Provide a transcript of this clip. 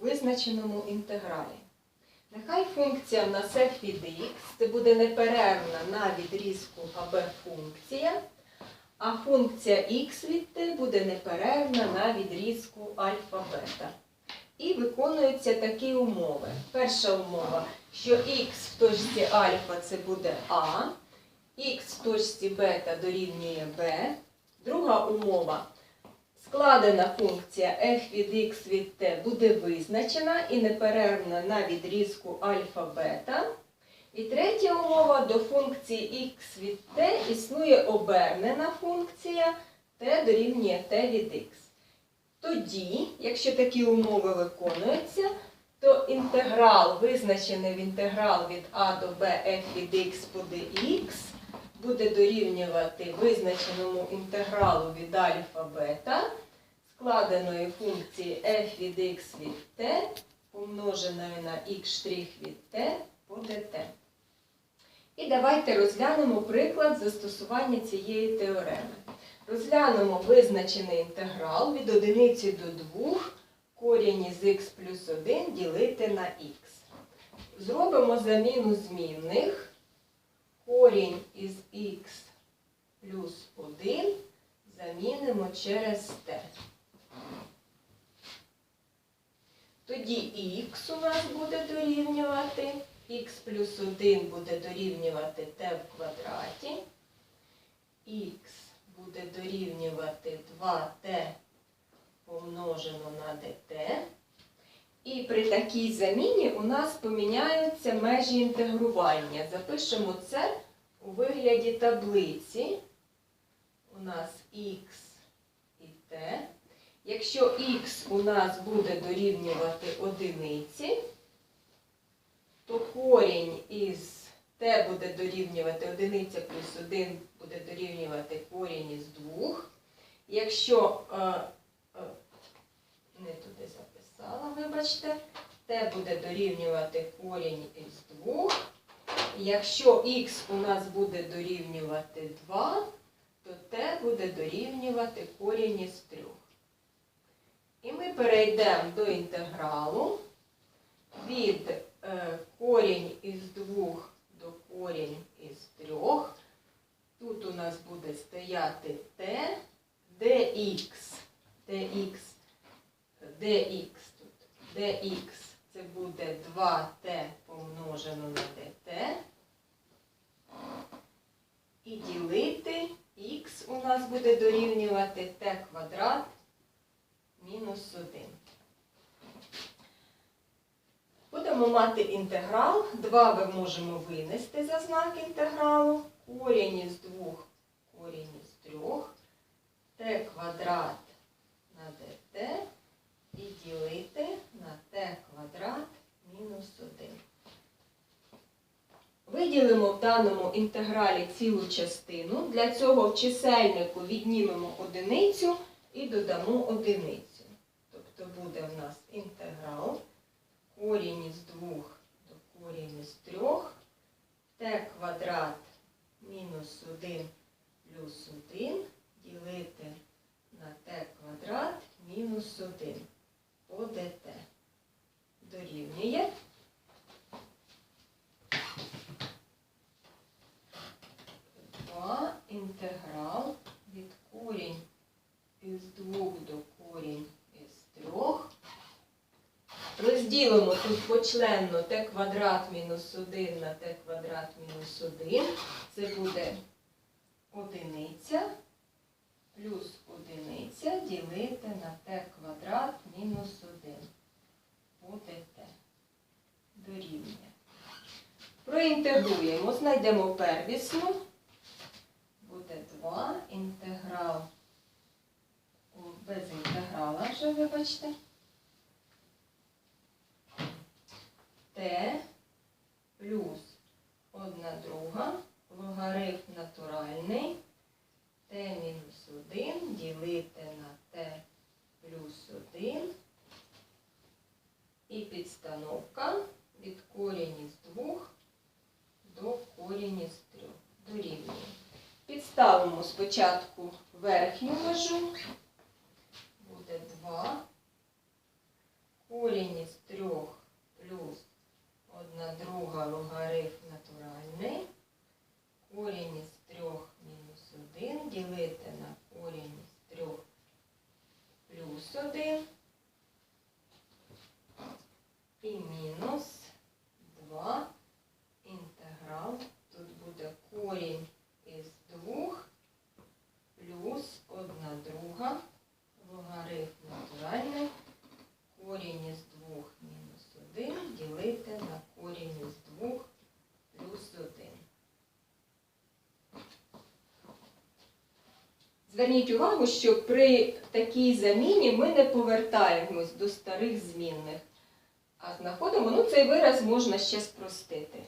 визначеному інтегралі. Нехай функція в нас f від x, це буде неперервна на відрізку АБ функція, а функція x від t буде неперервна на відрізку альфа-бета. І виконуються такі умови. Перша умова, що x в точці альфа це буде А, x в точці бета дорівнює b. Друга умова. Складена функція f від x від t буде визначена і неперервна на відрізку альфа-бета. І третя умова до функції x від t існує обернена функція t дорівнює t від x. Тоді, якщо такі умови виконуються, то інтеграл, визначений в інтеграл від a до b f від x по dx, буде дорівнювати визначеному інтегралу від альфа бета складеної функції f від x від t помноженої на x від t по dt. І давайте розглянемо приклад застосування цієї теореми. Розглянемо визначений інтеграл від 1 до 2 корінь із х плюс 1 ділити на х. Зробимо заміну змінних корінь із х плюс 1 замінимо через t. Тоді х у нас буде дорівнювати, х плюс 1 буде дорівнювати t в квадраті, х буде дорівнювати 2t помножено на dt. І при такій заміні у нас поміняються межі інтегрування. Запишемо це у вигляді таблиці. У нас х і t. Якщо х у нас буде дорівнювати одиниці, то корінь із t буде дорівнювати одиниця плюс 1 буде дорівнювати корінь із 2. Якщо вибачте, t буде дорівнювати корінь із 2. Якщо х у нас буде дорівнювати 2, то t буде дорівнювати корінь із 3. І ми перейдемо до інтегралу від е, корінь із 2 до корінь із 3. Тут у нас буде стояти t, dx, dx, dx dx це буде 2t помножено на dt. І ділити х у нас буде дорівнювати t квадрат мінус 1. Будемо мати інтеграл. 2 ми можемо винести за знак інтегралу. Корінь із 2, корінь із 3, t квадрат на dt і ділити на t квадрат мінус 1. Виділимо в даному інтегралі цілу частину. Для цього в чисельнику віднімемо одиницю і додамо одиницю. Тобто буде в нас інтеграл корінь із 2 до корінь із 3, t квадрат мінус 1 плюс 1 ділити на t квадрат мінус 1 по dt. Дорівнює. Два інтеграл від корінь із 2 до корінь із 3. Розділимо тут почленно t квадрат мінус 1 на t квадрат мінус 1. Це буде одиниця плюс одиниця ділити на t квадрат мінус 1 по dt. Дорівнює. Проінтегруємо, знайдемо первісну. Буде 2 інтеграл. О, Без інтеграла вибачте. Т плюс 1 друга, логарифм натуральний, Т мінус 1 ділити на Т плюс 1 і підстановка від корінь із 2 до корінь із 3 дорівнює. Підставимо спочатку верхню межу, Зверніть увагу, що при такій заміні ми не повертаємось до старих змінних, а знаходимо, ну цей вираз можна ще спростити.